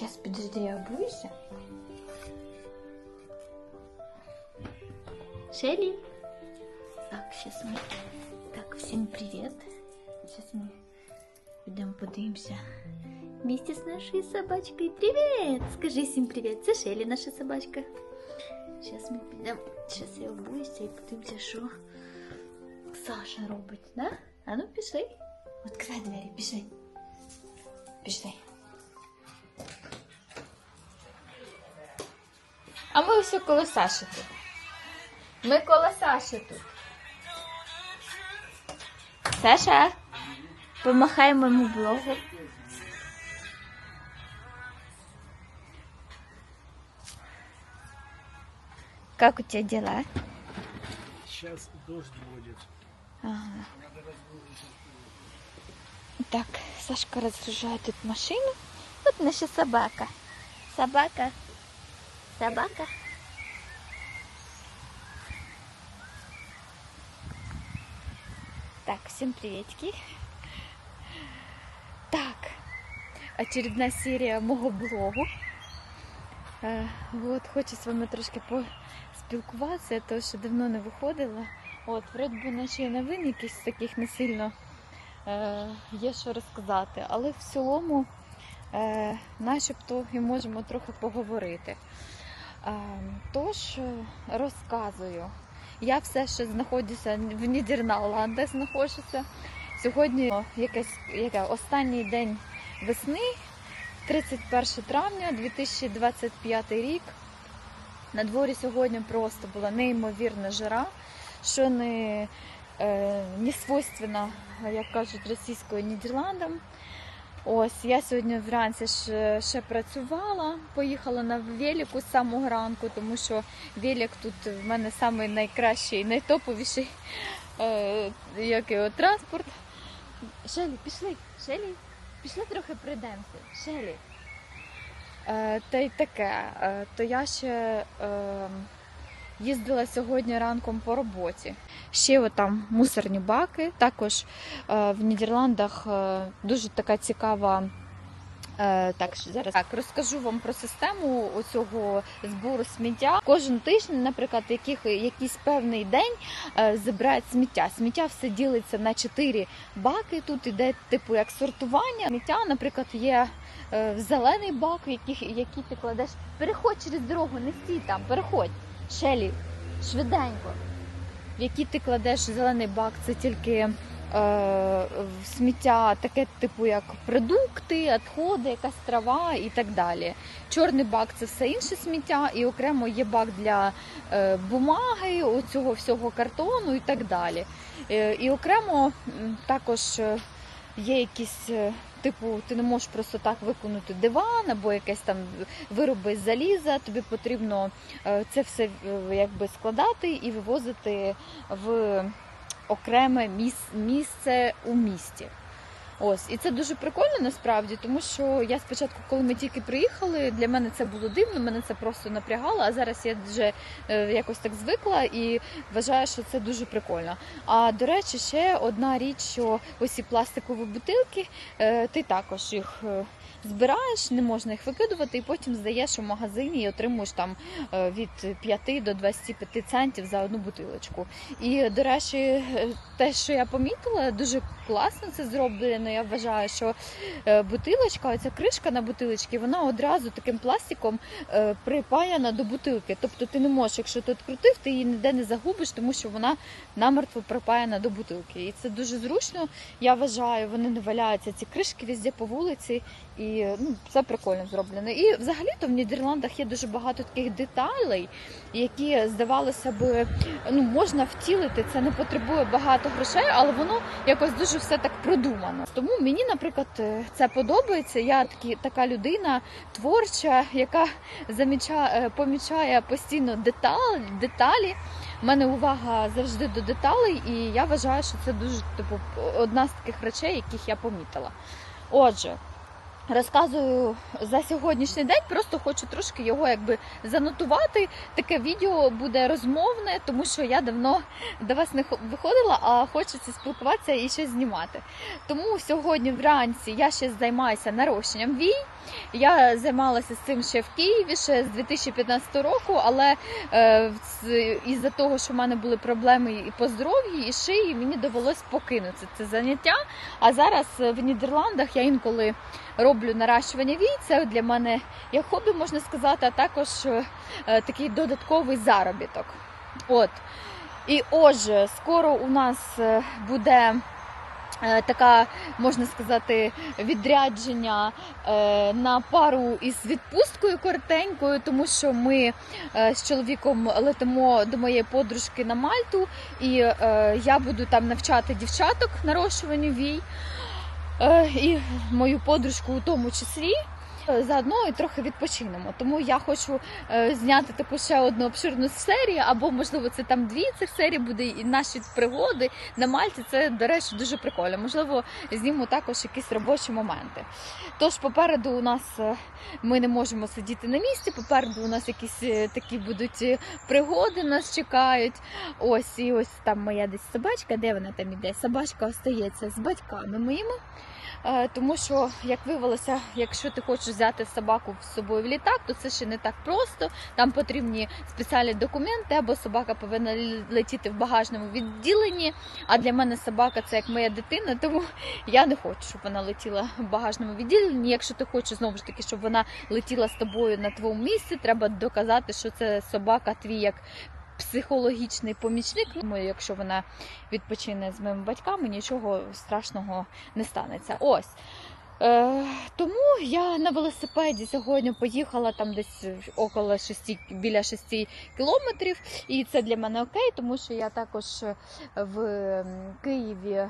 Сейчас, подожди, я обуюсь. Шелли. Так, сейчас мы... Так, всем привет. Сейчас мы идем подивимося. Вместе с нашей собачкой. Привет! Скажи всім привіт. Це Шелі, наша собачка. Зараз ми підемо. Зараз я обуюся і подивимося, що Саша робить, да? А ну пішли. Відкривай двері, пішли. Пішли. А ми ось коло Саші тут. Ми коло Саші тут. Саша, помахай моєму блогу. Как у тебя дела? Сейчас дождь будет. Ага. Так, Сашка разгружает тут машину. Вот наша собака. Собака. Собака. Так, всем приветики. Так, очередная серия мого блогу. Е, От, хочу з вами трошки поспілкуватися, тому що давно не виходила. От, вроді би наші новин якісь таких не сильно е, є що розказати, але в цілому е, начебто і можемо трохи поговорити. Тож е, розказую. Я все ще знаходжуся в Нідерландах, знаходжуся. Сьогодні якась, яка, останній день весни, 31 травня 2025 рік. На дворі сьогодні просто була неймовірна жара, що не, е, не свойственно, як кажуть, російською Нідерландам. Ось я сьогодні вранці ще, ще працювала, поїхала на велику з самого ранку, тому що велик тут в мене самий найкращий, найтоповіший е, як його, транспорт. Шелі, пішли, Шелі, пішли трохи прийдемося. Шелі. Е, та й таке. Е, то я ще е, їздила сьогодні ранком по роботі. Ще там мусорні баки. Також е, в Нідерландах е, дуже така цікава. Е, Так, зараз так розкажу вам про систему цього збору сміття. Кожен тиждень, наприклад, яких якийсь певний день забирають сміття. Сміття все ділиться на чотири баки. Тут іде типу як сортування. Сміття, наприклад, є зелений бак, який, який ти кладеш. Переходь через дорогу, не стій там, переходь. Шелі, швиденько. В який ти кладеш зелений бак, це тільки е, сміття, таке типу як продукти, відходи, якась трава і так далі. Чорний бак це все інше сміття, і окремо є бак для е, бумаги, оцього всього картону і так далі. Е, і окремо також е, є якісь. Типу, ти не можеш просто так виконати диван або якесь там вироби з заліза. Тобі потрібно е, це все е, якби складати і вивозити в окреме місце у місті. Ось, і це дуже прикольно насправді, тому що я спочатку, коли ми тільки приїхали, для мене це було дивно, мене це просто напрягало. А зараз я вже е, якось так звикла і вважаю, що це дуже прикольно. А до речі, ще одна річ, що ось ці пластикові бутилки, е, ти також їх. е, Збираєш, не можна їх викидувати, і потім здаєш у магазині і отримуєш там від 5 до 25 центів за одну бутилочку. І, до речі, те, що я помітила, дуже класно це зроблено. Я вважаю, що е, бутилочка, оця кришка на бутилочці, вона одразу таким пластиком е, припаяна до бутилки. Тобто ти не можеш, якщо ти відкрутив, ти її ніде не загубиш, тому що вона намертво припаяна до бутилки. І це дуже зручно. Я вважаю, вони не валяються ці кришки везде по вулиці, і ну, це прикольно зроблено. І взагалі-то в Нідерландах є дуже багато таких деталей, які здавалося би ну можна втілити. Це не потребує багато грошей, але воно якось дуже все так продумано. Тому мені, наприклад, е, це подобається. Я такі така людина творча, яка замічає, помічає постійно деталь, деталі. У мене увага завжди до деталей, і я вважаю, що це дуже типу одна з таких речей, яких я помітила. Отже. Розказую за сьогоднішній день, просто хочу трошки його якби занотувати. Таке відео буде розмовне, тому що я давно до вас не хо- виходила, а хочеться спілкуватися і щось знімати. Тому сьогодні вранці я ще займаюся нарощенням вій. Я займалася цим ще в Києві ще з 2015 року, але е, із-за того, що в мене були проблеми і по здоров'ю, і шиї, мені довелось покинути це заняття. А зараз е, в Нідерландах я інколи роблю наращування вій. Для мене як хобі, можна сказати, а також е, такий додатковий заробіток. От. І отже, скоро у нас буде така, можна сказати, відрядження е, на пару із відпусткою коротенькою, тому що ми е, з чоловіком летимо до моєї подружки на Мальту, і е, я буду там навчати дівчаток нарощуванню вій. Е, і мою подружку у тому числі. Е, Заодно і трохи відпочинемо. Тому я хочу е, зняти таку ще одну обширну серію, або можливо це там дві цих серій буде і наші пригоди на Мальті. Це, до речі, дуже прикольно. Можливо, зніму також якісь робочі моменти. Тож попереду у нас е, ми не можемо сидіти на місці. Попереду у нас якісь такі будуть пригоди, нас чекають. Ось і ось там моя десь собачка. Де вона там іде? Собачка остається з батьками моїми. Е, Тому що, як виявилося, якщо ти хочеш взяти собаку з собою в літак, то це ще не так просто. Там потрібні спеціальні документи, або собака повинна летіти в багажному відділенні. А для мене собака це як моя дитина, тому я не хочу, щоб вона летіла в багажному відділенні. Якщо ти хочеш знову ж таки, щоб вона летіла з тобою на твоєму місці, треба доказати, що це собака твій як. Психологічний помічник, Думаю, якщо вона відпочине з моїми батьками, нічого страшного не станеться. Ось. Е, тому я на велосипеді сьогодні поїхала там десь около 6, біля 6 кілометрів, і це для мене окей, тому що я також в Києві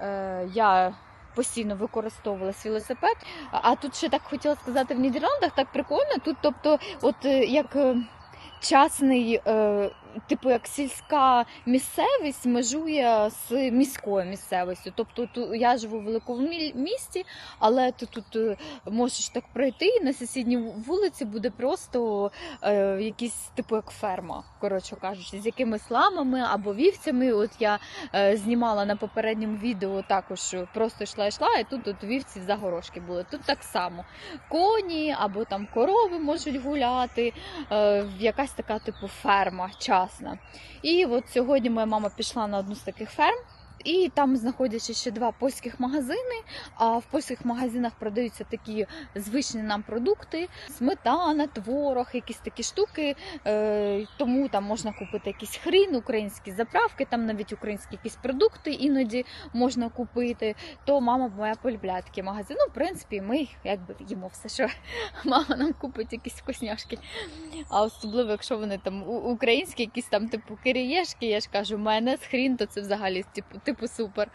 е, я постійно використовувала свій велосипед. А тут ще так хотіла сказати в Нідерландах, так прикольно. Тут, тобто, от е, як. е, Частний, е, типу, як сільська місцевість межує з міською місцевістю. Тобто ту, я живу в великому місті, але ти тут е, можеш так пройти, і на сусідній вулиці буде просто е, якийсь типу як ферма, коротше кажучи, з якимись ламами або вівцями. От я е, знімала на попередньому відео, також просто йшла йшла, і тут от вівці загорошки були. Тут так само коні або там корови можуть гуляти, е, якась така типу ферма частна. І от сьогодні моя мама пішла на одну з таких ферм. І там знаходяться ще два польських магазини. А в польських магазинах продаються такі звичні нам продукти: сметана, творог, якісь такі штуки. Е, тому там можна купити якийсь хрін, українські заправки, там навіть українські якісь продукти іноді можна купити. То мама моя полюбляє такі магазини. Ну, в принципі, ми якби їмо все, що мама нам купить якісь вкусняшки. А особливо, якщо вони там українські, якісь там типу кириєшки, я ж кажу, майонез, хрін, то це взагалі типу, типу супер.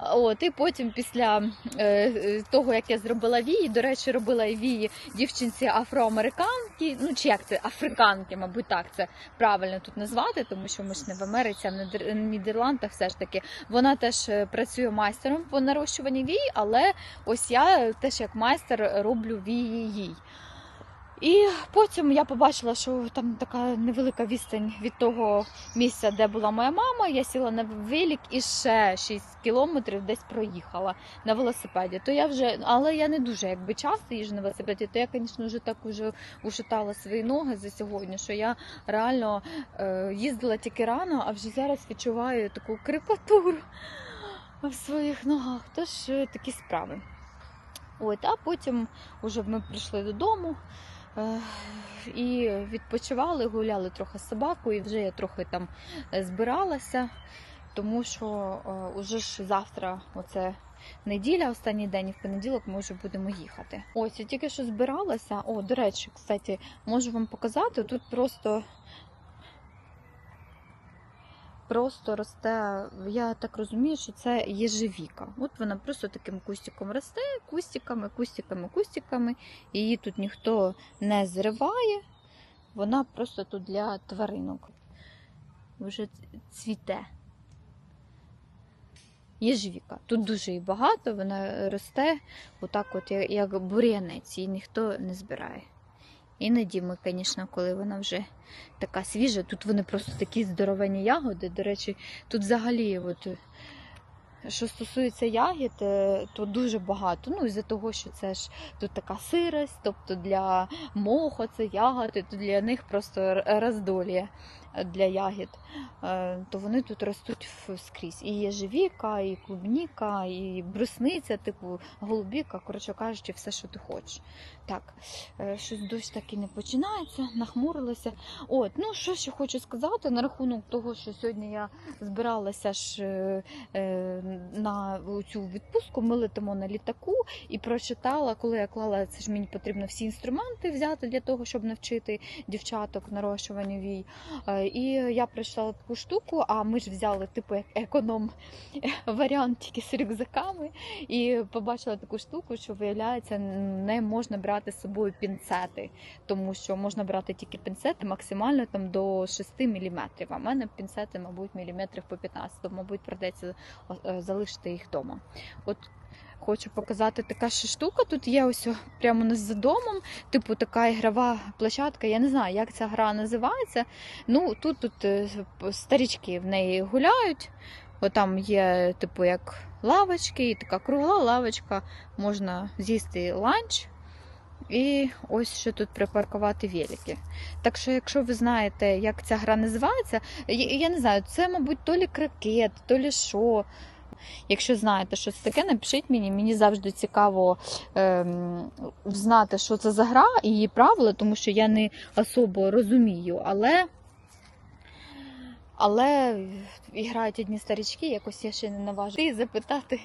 От, і потім після е, е, того, як я зробила вії, до речі, робила і вії дівчинці афроамериканки, ну чи як це, африканки, мабуть, так це правильно тут назвати, тому що ми ж не в Америці, а в Нідерландах все ж таки. Вона теж е, працює майстером по нарощуванні вій, але ось я теж як майстер роблю вії їй. І потім я побачила, що там така невелика відстань від того місця, де була моя мама. Я сіла на велик і ще 6 кілометрів десь проїхала на велосипеді. То я вже, але я не дуже якби часто їжджу на велосипеді, то я, звісно, вже так уже ушатала свої ноги за сьогодні, що я реально е, їздила тільки рано, а вже зараз відчуваю таку крепатуру в своїх ногах. Тож е, такі справи. От, а потім уже ми прийшли додому. І відпочивали, гуляли трохи з собакою, і вже я трохи там е, збиралася, тому що е, уже ж завтра, оце неділя, останній день, і в понеділок ми вже будемо їхати. Ось я тільки що збиралася. О, до речі, кстати, можу вам показати. Тут просто. Просто росте, я так розумію, що це єжевіка. От вона просто таким кустиком росте, кустиками, кустиками, кустиками. Її тут ніхто не зриває. Вона просто тут для тваринок. Вже цвіте. Єжевіка. Тут дуже її багато, вона росте отак, от, як бур'янець, її ніхто не збирає. Іноді ми, звісно, коли вона вже така свіжа, тут вони просто такі здоровені ягоди. До речі, тут взагалі от, що стосується ягід, е, то дуже багато. Ну, із-за того, що це ж тут така сирость, тобто для моху це ягоди, то для них просто р- роздолі е, для ягід. Е, То вони тут ростуть скрізь. І єжевіка, і клубніка, і брусниця, типу голубіка, коротше кажучи, все, що ти хочеш. Так, е, щось дощ так і не починається, нахмурилося. От, ну що ще хочу сказати на рахунок того, що сьогодні я збиралася ж е, на цю відпустку. Ми летимо на літаку і прочитала, коли я клала це ж мені потрібно всі інструменти взяти для того, щоб навчити дівчаток нарощуванню вій. Е, І я прочитала таку штуку, а ми ж взяли типу як економ варіант тільки з рюкзаками. І побачила таку штуку, що виявляється, не можна брати з собою пінцети, тому що можна брати тільки пінцети максимально там до 6 мм. А в мене пінцети, мабуть, міліметрів по 15, то, мабуть, придеться е, залишити їх вдома. От хочу показати така ще штука. Тут є ось прямо над за домом, типу така ігрова площадка. Я не знаю, як ця гра називається. Ну тут, тут е, старічки в неї гуляють. От там є, типу, як лавочки, і така кругла лавочка, можна з'їсти ланч. І ось що тут припаркувати велики. Так що, якщо ви знаєте, як ця гра називається, я, не знаю, це, мабуть, то лі крикет, то лі що. Якщо знаєте, що це таке, напишіть мені. Мені завжди цікаво ем, знати, що це за гра і її правила, тому що я не особо розумію, але. Але і грають одні старічки, якось я ще не наважу і запитати,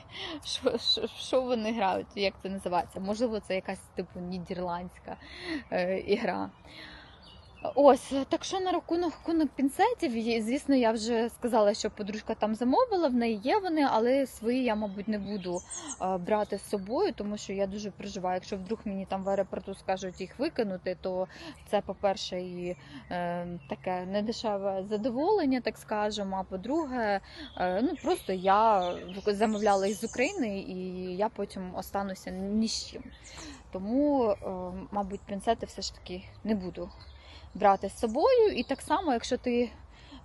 що, що, що вони грають, як це називається. Можливо, це якась типу нідерландська е, ігра. Ось, так що на рахунок пінцетів, звісно, я вже сказала, що подружка там замовила, в неї є вони, але свої я, мабуть, не буду брати з собою, тому що я дуже переживаю. Якщо вдруг мені там в аеропорту скажуть їх викинути, то це, по-перше, і е, таке недешеве задоволення, так скажемо. А по-друге, е, ну просто я замовляла їх з України, і я потім остануся ні з чим. Тому, е, мабуть, пінцети все ж таки не буду брати з собою. І так само, якщо ти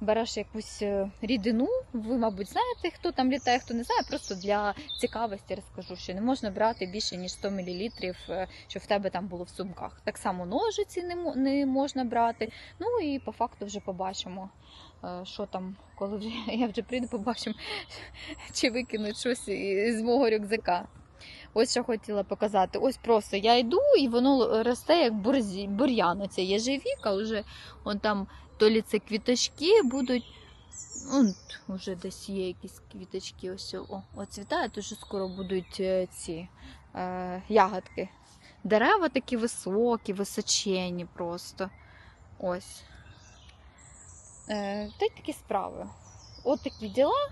береш якусь е, рідину, ви, мабуть, знаєте, хто там літає, хто не знає, просто для цікавості розкажу, що не можна брати більше ніж 100 мл, щоб в тебе там було в сумках. Так само ножиці не, можна брати. Ну і по факту вже побачимо. е, Що там, коли вже я вже прийду, побачимо, чи викинуть щось із мого рюкзака. Ось що хотіла показати. Ось просто я йду, і воно росте як бур'ян. Оце єжевіка, вже он там то лі це квіточки будуть. Он вже десь є якісь квіточки. Ось о, оцвітає, що скоро будуть е, ці е, ягодки. Дерева такі високі, височенні просто. Ось. Е, та й такі справи. От такі діла.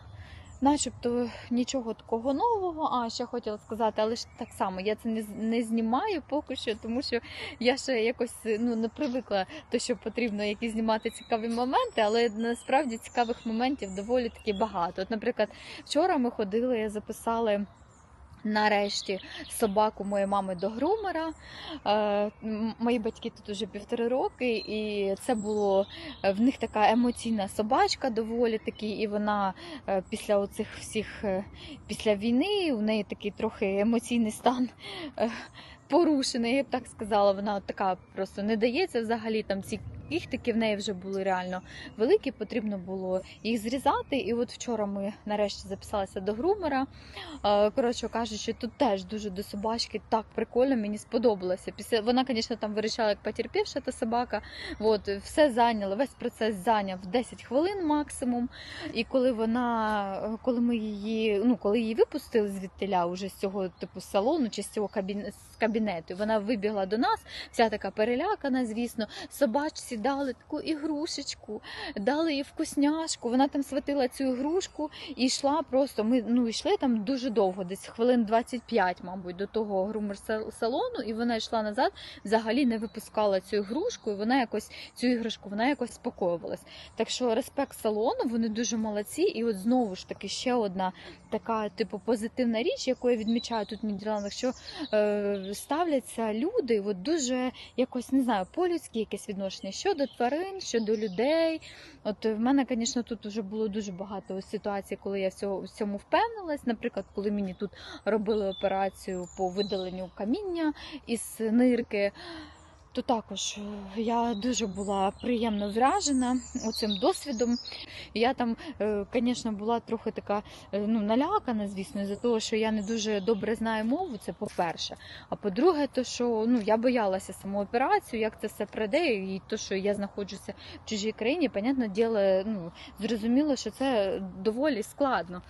Начебто нічого такого нового. А ще хотіла сказати, але ж так само я це не, не знімаю поки що, тому що я ще якось ну не привикла то, що потрібно якісь знімати цікаві моменти, але насправді цікавих моментів доволі таки багато. От, наприклад, вчора ми ходили, записали. Нарешті собаку моєї мами до грумера. Е, мої батьки тут уже півтори роки, і це було е, в них така емоційна собачка, доволі таки, і вона е, після оцих всіх після війни у неї такий трохи емоційний стан порушений, я б так сказала. Вона така просто не дається взагалі. Там ці кіхтики в неї вже були реально великі, потрібно було їх зрізати. І от вчора ми нарешті записалися до грумера. Е, Коротше кажучи, тут теж дуже до собачки так прикольно, мені сподобалося. Після вона, звісно, там вирішала як потерпівша та собака. От все зайняло, весь процес зайняв 10 хвилин максимум. І коли вона, коли ми її, ну коли її випустили звідтиля, уже з цього типу салону чи з цього кабінету, вона вибігла до нас, вся така перелякана, звісно. Собачці дали таку ігрушечку, дали їй вкусняшку. Вона там схватила цю ігрушку і йшла просто. Ми ну йшли там дуже довго, десь хвилин 25, мабуть, до того грумер салону, і вона йшла назад, взагалі не випускала цю ігрушку, і вона якось цю іграшку вона якось спокоювалась. Так що респект салону, вони дуже молодці. І от знову ж таки ще одна така, типу, позитивна річ, яку я відмічаю тут в Нідерландах, що е, ставляться люди, от дуже якось не знаю, по-людськи якесь відношення. Що щодо тварин, щодо людей. От в мене, звісно, тут вже було дуже багато ситуацій, коли я в цьому впевнилась. Наприклад, коли мені тут робили операцію по видаленню каміння із нирки. То також е, я дуже була приємно вражена цим досвідом. Я там, звісно, була трохи така е, ну, налякана, звісно, за того, що я не дуже добре знаю мову, це по-перше. А по-друге, то що ну, я боялася саму операцію, як це все пройде, і то, що я знаходжуся в чужій країні, понятне діло, ну, зрозуміло, що це доволі складно.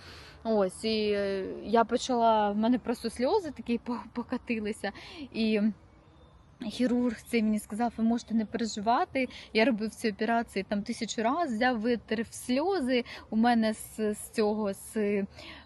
Ось, і е, я почала, в мене просто сльози такі покатилися. І хірург цей мені сказав, ви можете не переживати. Я робив ці операції там тисячу разів, взяв витер сльози у мене з, з цього з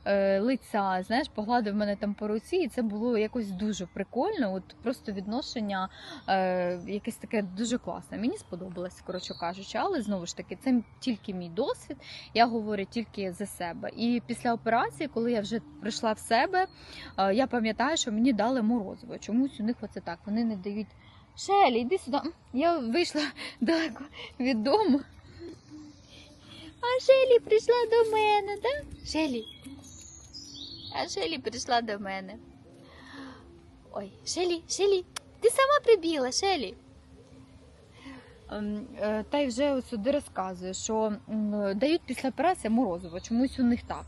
е, лиця. Знаєш, погладив мене там по руці, і це було якось дуже прикольно. От просто відношення е, якесь таке дуже класне. Мені сподобалось, коротше кажучи, але знову ж таки, це тільки мій досвід. Я говорю тільки за себе. І після операції, коли я вже прийшла в себе, е, я пам'ятаю, що мені дали морозиво. Чомусь у них оце так. Вони не дають. Шелі, йди сюди. Я вийшла далеко від дому. А Шелі прийшла до мене, да? Шелі. А Шелі прийшла до мене. Ой, Шелі, Шелі, ти сама прибіла, Шелі. Ем, е, Та й вже сюди розказує, що дають після операції морозиво, чомусь у них так.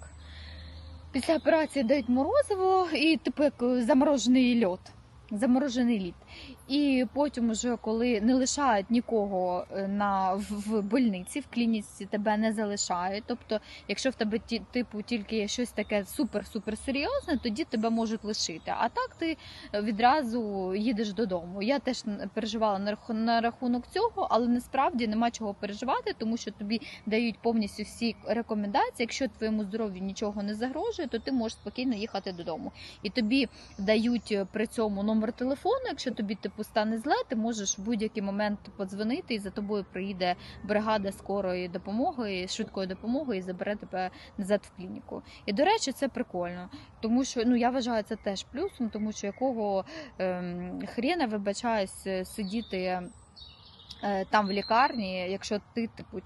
Після операції дають морозиво і типу як заморожений льод. Заморожений лід. І потім, уже коли не лишають нікого е, на в, в больниці, в клініці тебе не залишають. Тобто, якщо в тебе ті, типу тільки є щось таке супер-супер серйозне, тоді тебе можуть лишити. А так ти відразу їдеш додому. Я теж переживала на раху- на рахунок цього, але насправді нема чого переживати, тому що тобі дають повністю всі рекомендації. Якщо твоєму здоров'ю нічого не загрожує, то ти можеш спокійно їхати додому. І тобі дають е, при цьому номер телефону. Якщо тобі типу стане зле, ти можеш в будь-який момент подзвонити, і за тобою приїде бригада скорої допомоги, швидкої допомоги і забере тебе назад в клініку. І до речі, це прикольно, тому що ну я вважаю це теж плюсом, тому що якого ем, хрена вибачаюсь е, сидіти. Е, Там в лікарні, якщо ти типу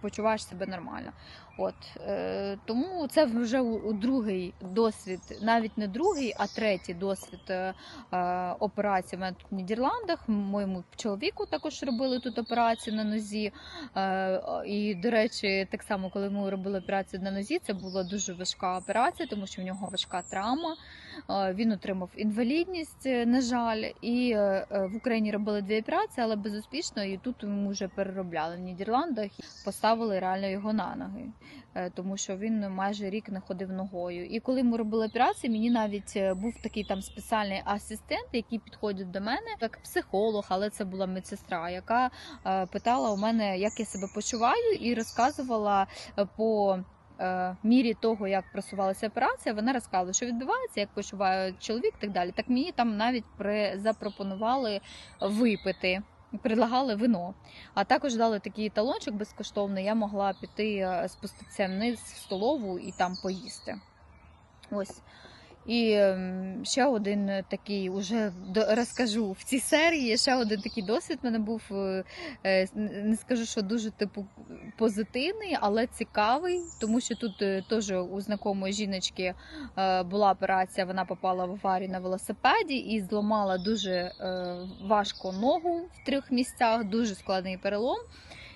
почуваєш себе нормально, от е, тому це вже у, другий досвід, навіть не другий, а третій досвід е, е, операції в в Нідерландах. Моєму чоловіку також робили тут операцію на нозі. Е, і, до речі, так само, коли ми робили операцію на нозі, це була дуже важка операція, тому що в нього важка травма. Е, Він отримав інвалідність, е, на жаль, і е, в Україні робили дві операції, але безуспішно. І тут йому вже переробляли в Нідерландах поставили реально його на ноги. Тому що він майже рік не ходив ногою. І коли ми робили операцію, мені навіть був такий там спеціальний асистент, який підходить до мене як психолог, але це була медсестра, яка питала у мене, як я себе почуваю, і розказувала по. Е, Мірі того, як просувалася операція, вона розказувала, що відбувається, як почуває чоловік, і так далі. Так мені там навіть при запропонували випити, предлагали вино. А також дали такий талончик безкоштовний. Я могла піти е, спуститися вниз в столову і там поїсти. Ось. І ем, ще один е, такий, уже розкажу в цій серії. Ще один такий досвід в мене був. е, е, Не скажу, що дуже типу позитивний, але цікавий, тому що тут теж у знакомої жіночки була операція. Вона попала в аварію на велосипеді і зламала дуже важко ногу в трьох місцях, дуже складний перелом.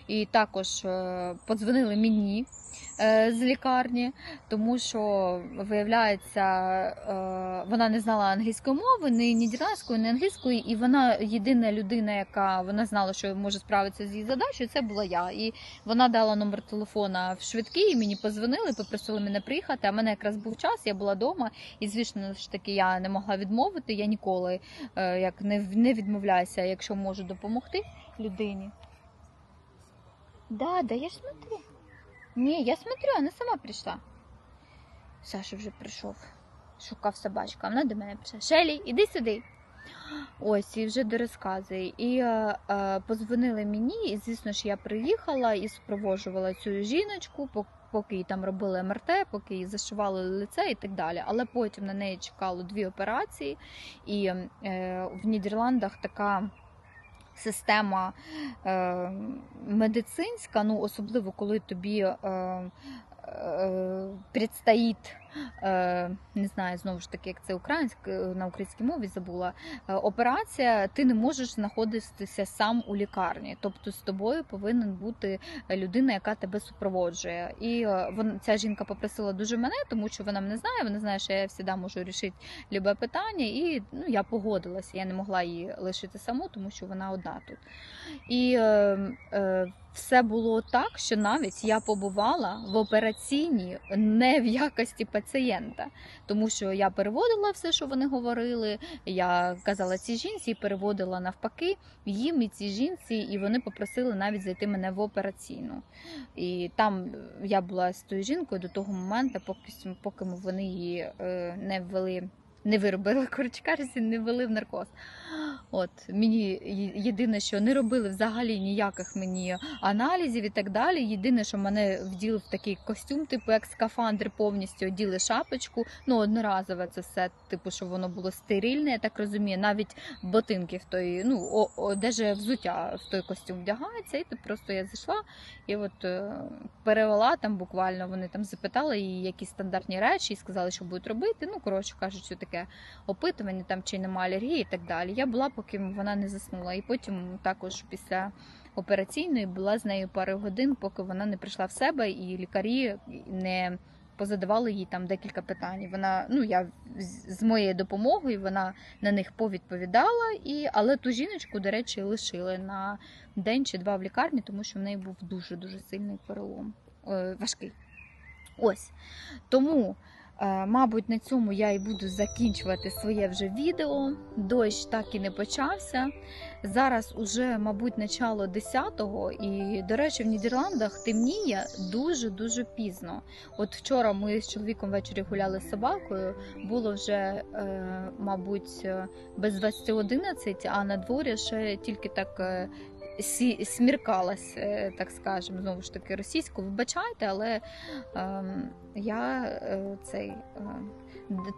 І також подзвонили мені з лікарні, тому що виявляється, е, вона не знала англійської мови, ні нідерландської, ні англійської, і вона єдина людина, яка вона знала, що може справитися з її задачею, це була я. І вона дала номер телефона в швидкий, і мені позвонили, попросили мене приїхати. А мене якраз був час, я була вдома, і звісно ж таки я не могла відмовити. Я ніколи е, як не відмовляюся, якщо можу допомогти людині. Да, да, я ж смотрю. Ні, я смотрю, вона сама прийшла. Саша вже прийшов. Шукав собачку, а вона до мене прийшла. Шелі, іди сюди. Ось, і вже дорозказує. І е, е, позвонили мені, і звісно ж я приїхала і супроводжувала цю жіночку, поки їй там робили МРТ, поки їй зашивали лице і так далі. Але потім на неї чекало дві операції, і е, в Нідерландах така система е, медицинська, ну особливо коли тобі е, е, предстоїть, не знаю знову ж таки, як це українська на українській мові забула. е, Операція, ти не можеш знаходитися сам у лікарні. Тобто з тобою повинен бути людина, яка тебе супроводжує. І е, вон, ця жінка попросила дуже мене, тому що вона мене знає. Вона знає, що я завжди можу рішити любе питання, і ну я погодилася. Я не могла її лишити саму, тому що вона одна тут. І е, е, все було так, що навіть я побувала в операційній не в якості пацієнта, тому що я переводила все, що вони говорили. Я казала цій жінці і переводила навпаки їм і цій жінці, і вони попросили навіть зайти мене в операційну. І там я була з тою жінкою до того моменту, поки, поки вони її е, не ввели. Не виробили коротше не ввели в наркоз. От мені єдине, що не робили взагалі ніяких мені аналізів і так далі. Єдине, що мене вділи в такий костюм, типу як скафандр, повністю оділи шапочку. Ну одноразове це все, типу, що воно було стерильне, я так розумію. Навіть ботинки в той, ну о, о, де же взуття в той костюм вдягається, і ти просто я зайшла і от е, перевела там буквально. Вони там запитали її якісь стандартні речі і сказали, що будуть робити. Ну коротше кажучи, таке опитування, там чи нема алергії і так далі. Я була, поки вона не заснула. І потім також після операційної була з нею пару годин, поки вона не прийшла в себе, і лікарі не позадавали їй там декілька питань. Вона, ну я з з моєю допомогою, вона на них повідповідала, і але ту жіночку, до речі, лишили на день чи два в лікарні, тому що в неї був дуже дуже сильний перелом. Е, важкий. Ось тому. Е, Мабуть, на цьому я і буду закінчувати своє вже відео. Дощ так і не почався. Зараз уже, мабуть, начало 10-го, і, до речі, в Нідерландах темніє дуже-дуже пізно. От вчора ми з чоловіком ввечері гуляли з собакою, було вже, е, мабуть, е, без 20.11, а на дворі ще тільки так. Е, сі- Сміркалась, е, так скажемо, знову ж таки російську. Вибачайте, але ем, я е, цей е,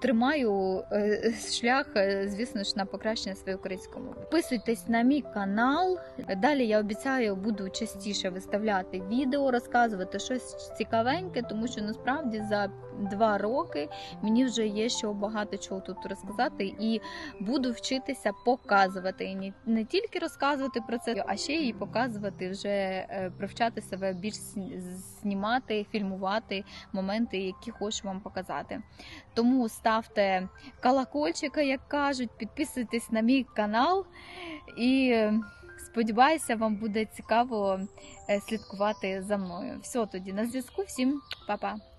тримаю е, шлях, е, звісно ж, на покращення своєї української мови. Підписуйтесь на мій канал. Далі я обіцяю, буду частіше виставляти відео, розказувати щось цікавеньке, тому що насправді за два роки мені вже є що багато чого тут розказати, і буду вчитися показувати і не, тільки розказувати про це, а ще й показувати, вже е, привчати себе більш знімати, фільмувати моменти, які хочу вам показати. Тому ставте колокольчика, як кажуть, підписуйтесь на мій канал і сподіваюся, вам буде цікаво е, слідкувати за мною. Все тоді на зв'язку. Всім па-па!